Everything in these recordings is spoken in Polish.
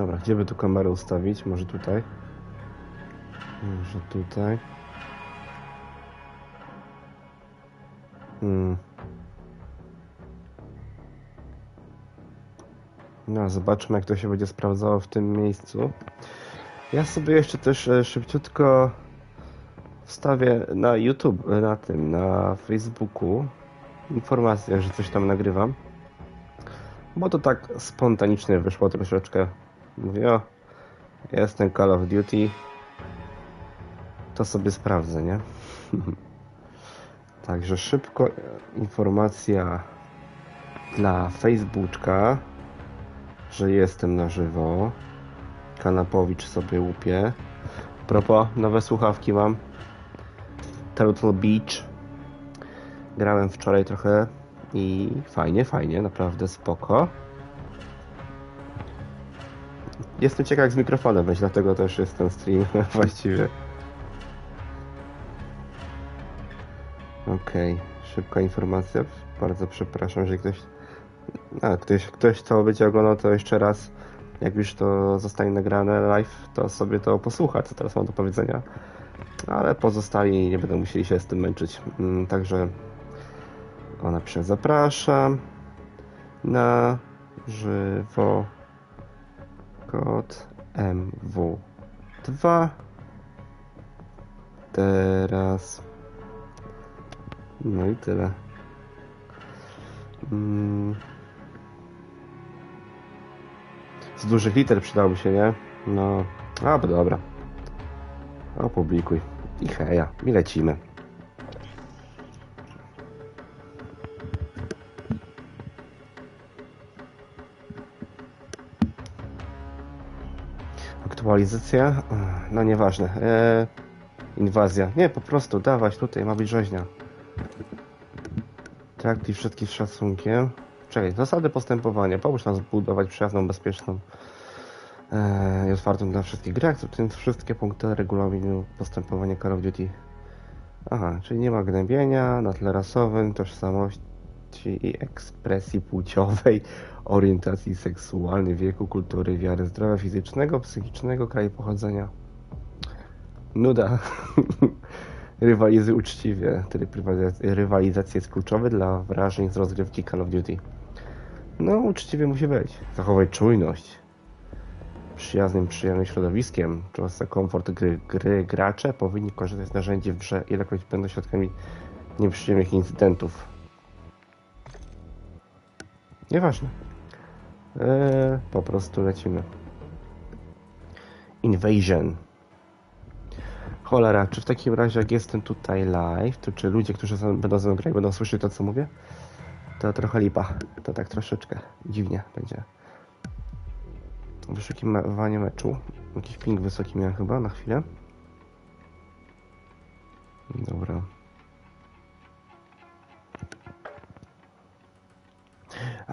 Dobra, gdzie by tu kamerę ustawić? Może tutaj? Może tutaj? Hmm. No, zobaczmy jak to się będzie sprawdzało w tym miejscu. Ja sobie jeszcze też e, szybciutko wstawię na YouTube, e, na tym, na Facebooku informację, że coś tam nagrywam. Bo to tak spontanicznie wyszło troszeczkę. Mówię, o, jestem Call of Duty. To sobie sprawdzę, nie? Także szybko informacja dla Facebooka, że jestem na żywo. Kanapowicz sobie łupie. Propos, nowe słuchawki mam. Turtle Beach. Grałem wczoraj trochę i fajnie, fajnie, naprawdę spoko. Jestem ciekaw jak z mikrofonem będzie, dlatego też jest ten stream właściwie. Okej, szybka informacja. Bardzo przepraszam, że ktoś. A, ktoś, ktoś to będzie oglądał to jeszcze raz. Jak już to zostanie nagrane live, to sobie to posłucha, co teraz mam do powiedzenia. Ale pozostali nie będą musieli się z tym męczyć. Mm, Także ona pisze na żywo kod MW2 teraz. No i tyle. Mm. z dużych liter przydałoby się, nie? no, a dobra. Opublikuj. I heja, i lecimy Aktualizacja? No nieważne. Eee, inwazja. Nie, po prostu dawać tutaj, ma być rzeźnia. Traktuj wszystkich z szacunkiem. Czekaj, zasady postępowania. Pomóż nam zbudować przyjazną, bezpieczną eee, i otwartą dla wszystkich w tym wszystkie punkty regulaminu postępowania Call of Duty. Aha, czyli nie ma gnębienia na tle rasowym, tożsamości i ekspresji płciowej, orientacji seksualnej, wieku, kultury, wiary, zdrowia fizycznego, psychicznego, kraju pochodzenia. Nuda. Rywalizuj uczciwie. Tryb jest kluczowy dla wrażeń z rozgrywki Call of Duty. No, uczciwie musi być. Zachowaj czujność. Przyjaznym, przyjemnym środowiskiem, za komfort gry, gry gracze powinni korzystać z narzędzi w grze, ilekroć będą świadkami nieprzyjemnych incydentów. Nieważne. Eee, po prostu lecimy. Invasion. Cholera, czy w takim razie jak jestem tutaj live, to czy ludzie, którzy są, będą ze mną grać, będą słyszeć to, co mówię? To trochę lipa. To tak troszeczkę dziwnie będzie. Wyszukiwanie meczu. Jakiś ping wysoki miałem chyba na chwilę. Dobra.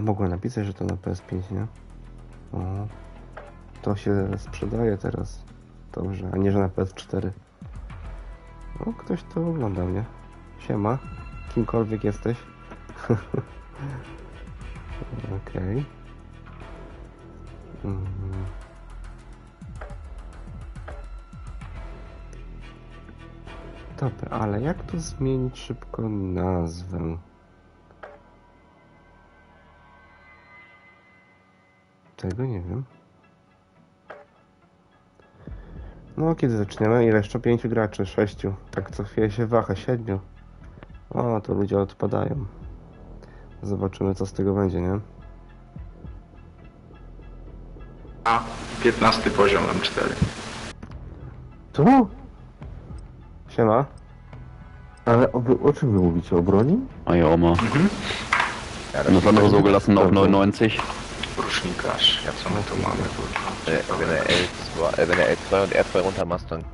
A mogłem napisać, że to na PS5, nie? O, to się sprzedaje teraz. Dobrze, a nie, że na PS4. O, ktoś to ogląda mnie. Siema. Kimkolwiek jesteś. Okej. Mhm. Dobra, ale jak tu zmienić szybko nazwę? Tego nie wiem. No, kiedy zaczniemy? Ile jeszcze? Pięciu graczy? Sześciu. Tak co chwilę się waha. Siedmiu. O, to ludzie odpadają. Zobaczymy, co z tego będzie, nie? A, 15 poziom M4. Co? Siema. Ale o, o czym wy mówicie? O broni? Ah ja, mal. Ja, Und das andere so gelassen auf 99. Rusznikarz, ja co my tu mamy? Äh, wenn er L2, äh, wenn er L2 und R2 runter machst, dann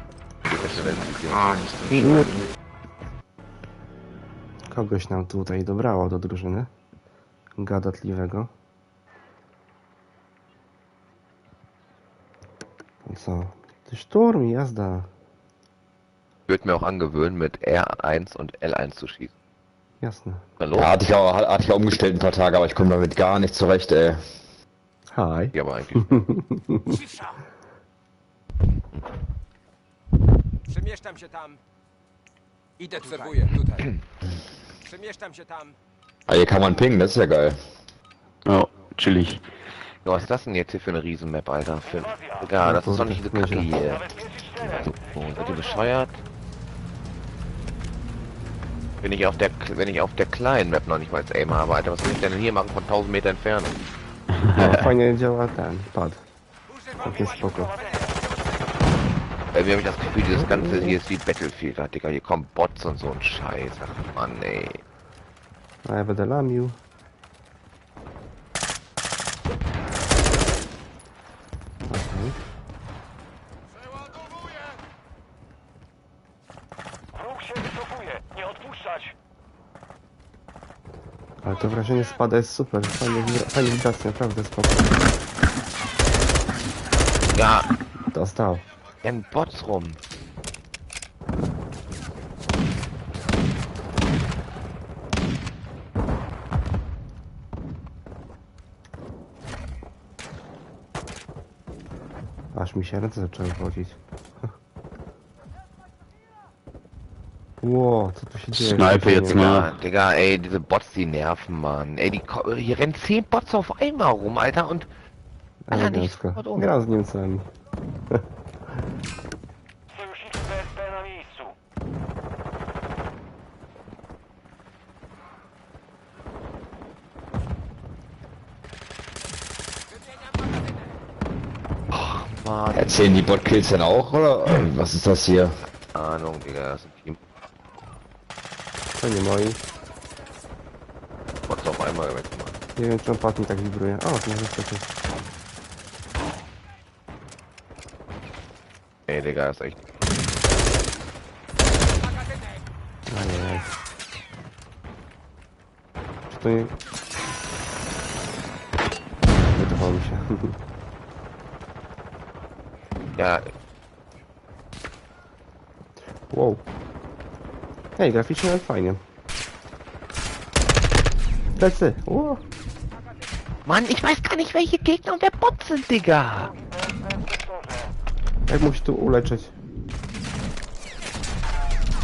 geht das ins A, niestety. Kogoś nam tutaj dobrało do drużyny. Gadatliwego. Co? Ty szturm, i jazda. Ich würde mir auch angewöhnen, mit R1 und L1 zu schießen. Jasne. Hallo? Ja, hatte ich, auch, hatte ich auch umgestellt ein paar Tage, aber ich komme damit gar nicht zurecht, ey. Hi. Ja, aber eigentlich. Przemieszczam się tam. I decerbuję tutaj. Przemieszczam się tam. Ah, hier kann man pingen, das ist ja geil. Ja, chillig. Ja, was ist das denn jetzt hier für eine Riesenmap, Alter? Für... Egal, das ist doch nicht diese Kacke hier. So, seid ihr bescheuert? Wenn ich auf der wenn ich auf der kleinen Map noch nicht mal Aim habe, Alter, was soll ich denn hier machen von 1000 Meter Entfernung? No, fajnie działa ten pad. Całkiem spoko. Irgendwie habe ich das Gefühl, dieses ganze hier ist wie Battlefield, Digga, hier kommen Bots und so ein Scheiß. Ach Mann, ey. A ja będę lamił. To wrażenie spada jest super. Fajnie, fajnie widać, naprawdę spoko. Ja, Dostał. Bots rum. Aż mi się ręce zaczęły chodzić. Co tu się dzieje? Sniper jetzt mal. Ja, Digga, ey, diese Bots, die nerven, Mann. Ey, die, hier rennen 10 Bots auf einmal rum, Alter, und... Alter, nicht sofort um. Sojuszniczy BSP na miejscu. Mann, Erzählen die Botkills dann auch, oder? Was ist das hier? Ahnung, Digga, das sind To nie moi. Bots auf einmal weggemacht. Nie wiem, czy on pad mi tak wibruje. O, no niestety. Ey, Digga, das ist echt... Ajajaj. Czy to nie... Wydawało mi się. Ja, Wow. Ej, graficznie jest fajnie. Plecy. Ło. Mann, ich weiß gar nicht, welche Gegner und wer Bots sind, Digga. Jak musi tu uleczyć?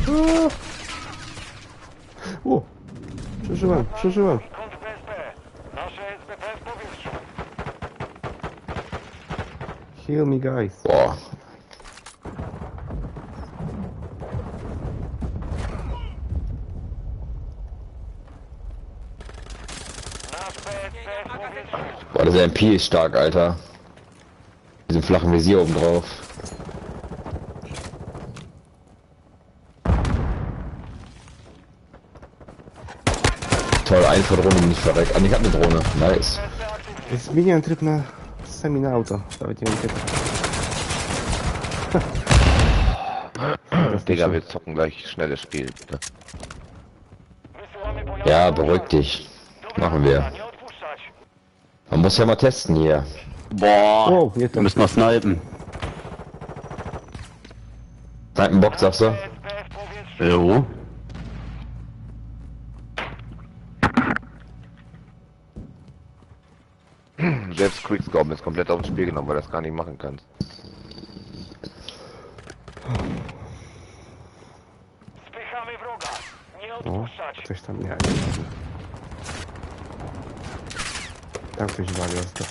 O! O! Przeżyłem, przeżyłem. Heal me, guys. Boah. Der MP ist stark, Alter. Mit diesem flachen Visier oben drauf. Toll, eine von Drohne nicht verreckt. Ah, ich hab eine Drohne. Nice. Zmieniłem tryb na semi-auto. Nawet nie wiem kiedy. Digga, wir zocken gleich schnelles Spiel, bitte. Ja, beruhig dich. Machen wir. Man muss ja mal testen hier. Boah, Wow, nie wir müssen mal snipen. Snipenbock, sagst du? Jo. Selbst Quickscope ist komplett aufs Spiel genommen, weil du das gar nicht machen kannst. O, nie. Tam wali ostro.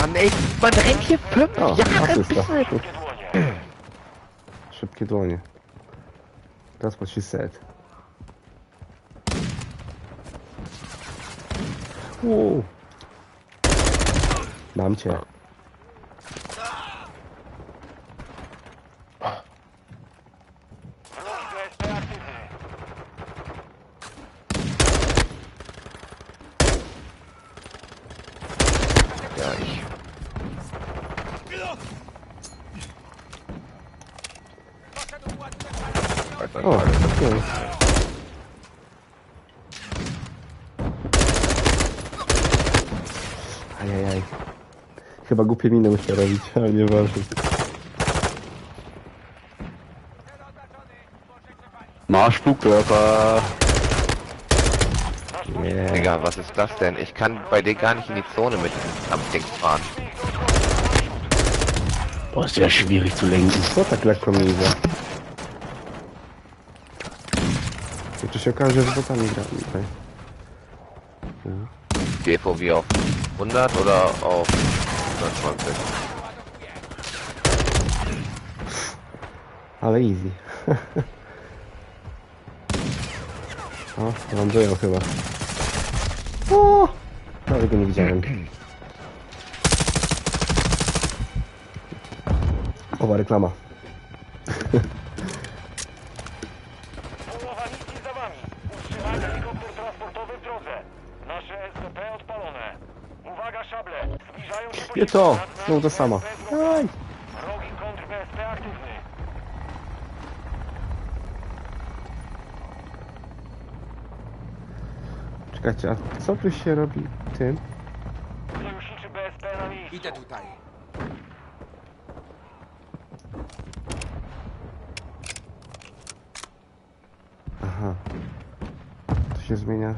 Mann, ey, man rennt hier fünf O, Jahre asysta. bis Szybkie dłonie. Szybkie dłonie. That's what she said. Wow. Mam cię. Wróg BSP aktywny. Ja, ich. Alter, O, okej. Ajajaj. Chyba głupie miny muszę robić, ale nieważne. Marschflugkörper. Nasz Nie. Digga, was ist das denn? Ich kann bei dir gar nicht in die Zone mit am Ding fahren. Boah, ist ja schwierig zu lenken. Co tak lekko mi idzie? I czy się okaże, że botami gra tutaj? DVW auf 100 oder auf 120? Ale easy. o, lądują chyba. O! Nawet go nie widziałem. Owa reklama. Nie to! Znowu to wroga. Aj! Czekajcie, a co tu się robi tym? Sojuszniczy BSP na miejscu. Idę tutaj. Aha. To się zmienia.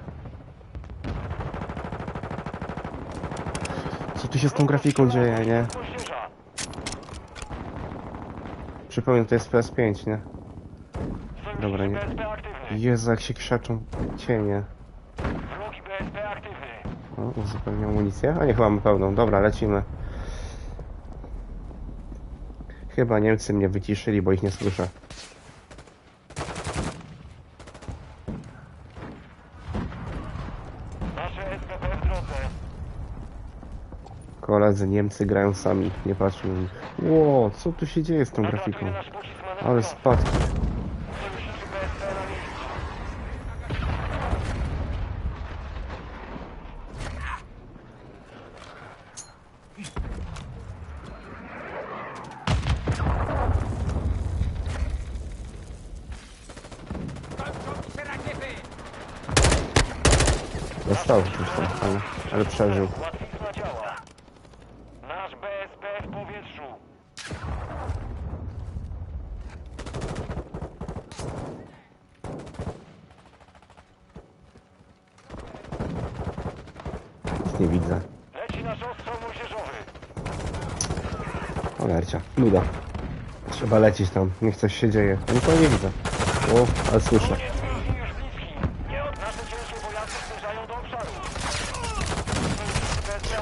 Co tu się z tą grafiką dzieje, nie? Przypomnę, to jest PS5, nie? Dobra, nie. Jezu, jak się krzaczą cienie. O, uzupełnię amunicję? A nie, chyba mamy pełną. Dobra, lecimy. Chyba Niemcy mnie wyciszyli, bo ich nie słyszę. Nasze SCP w drodze. Koledzy Niemcy grają sami, nie patrzą na nich. Ło, co tu się dzieje z tą grafiką? Ale spadki. Dostał ale, ale przeżył. Łatwizna działa. Nasz BSP w powietrzu. Nic nie widzę. Leci nasz ostrzał młodzieżowy. Olercia, nuda. Trzeba lecieć tam, niech coś się dzieje. Nikogo nie widzę. O, ale słyszę.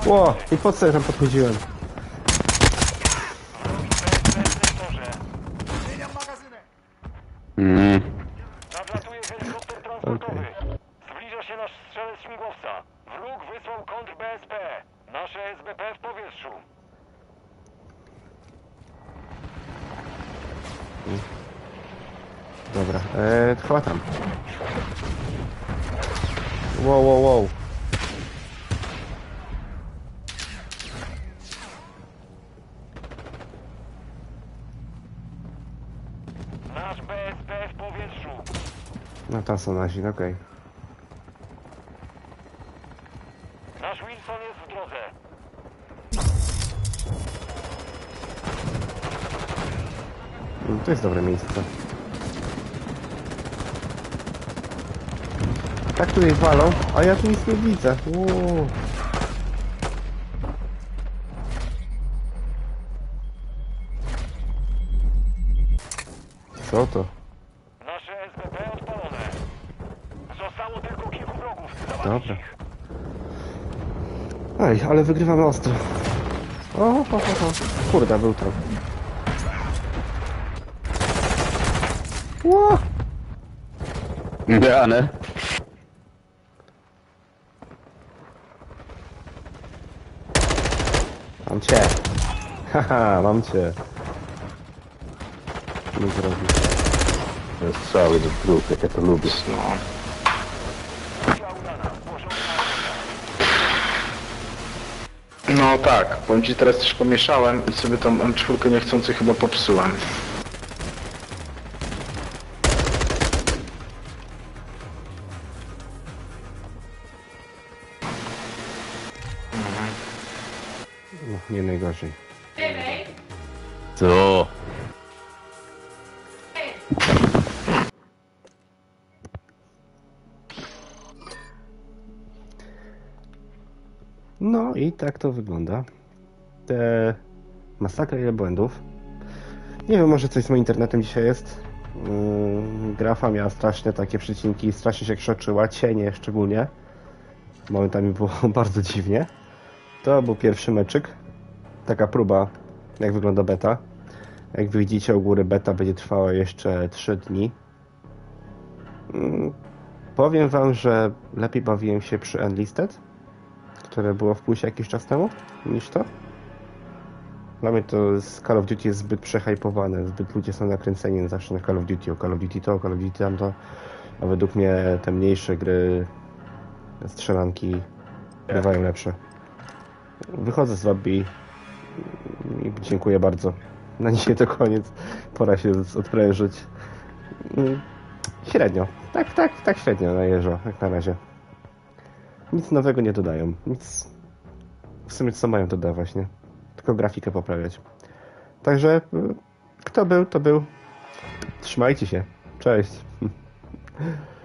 Ło, i po co ja tam podchodziłem? Mm. Nadlatuje helikopter transportowy. Zbliża się nasz strzelec śmigłowca. Wróg wysłał kontr BSP. Nasze SBP w powietrzu. Dobra, eee, chwatam. Wow, wow, wow. Nasz BSP w powietrzu. No tam są nasi, no okej. Nasz Wilson jest w drodze. Mm, To jest dobre miejsce. Tak tutaj walą, a ja tu nic nie widzę. Wow. Co to? Dobra. Ej, ale wygrywamy ostro. O, ho, ho, ho. Kurde, był tam. Ło! Ja, ne? Mam cię. Haha, mam cię. Nie zrobił. Strzały do dróg, jak ja to lubię. No. No tak, powiem ci teraz też pomieszałem i sobie tą M4 niechcący chyba popsułem. No, nie najgorzej. So. I tak to wygląda. Te masakra ile błędów. Nie wiem, może coś z moim internetem dzisiaj jest. Yy, grafa miała straszne takie przecinki, strasznie się krzoczyła, cienie szczególnie. Momentami było bardzo dziwnie. To był pierwszy meczyk. Taka próba, jak wygląda beta. Jak widzicie u góry beta będzie trwała jeszcze 3 dni. Mm, Powiem wam, że lepiej bawiłem się przy Enlisted, które było w plusie jakiś czas temu, niż to. Dla mnie to Call of Duty jest zbyt przehypowane, zbyt ludzie są nakręceni zawsze na Call of Duty, o Call of Duty to, o Call of Duty tamto, a według mnie te mniejsze gry, strzelanki bywają lepsze. Wychodzę z lobby i dziękuję bardzo. Na dzisiaj to koniec, pora się odprężyć. Mm, Średnio, tak, tak, tak średnio najeżdża, jak na razie. Nic nowego nie dodają, nic... W sumie co mają dodawać, nie? Tylko grafikę poprawiać. Także y, kto był, to był. Trzymajcie się. Cześć.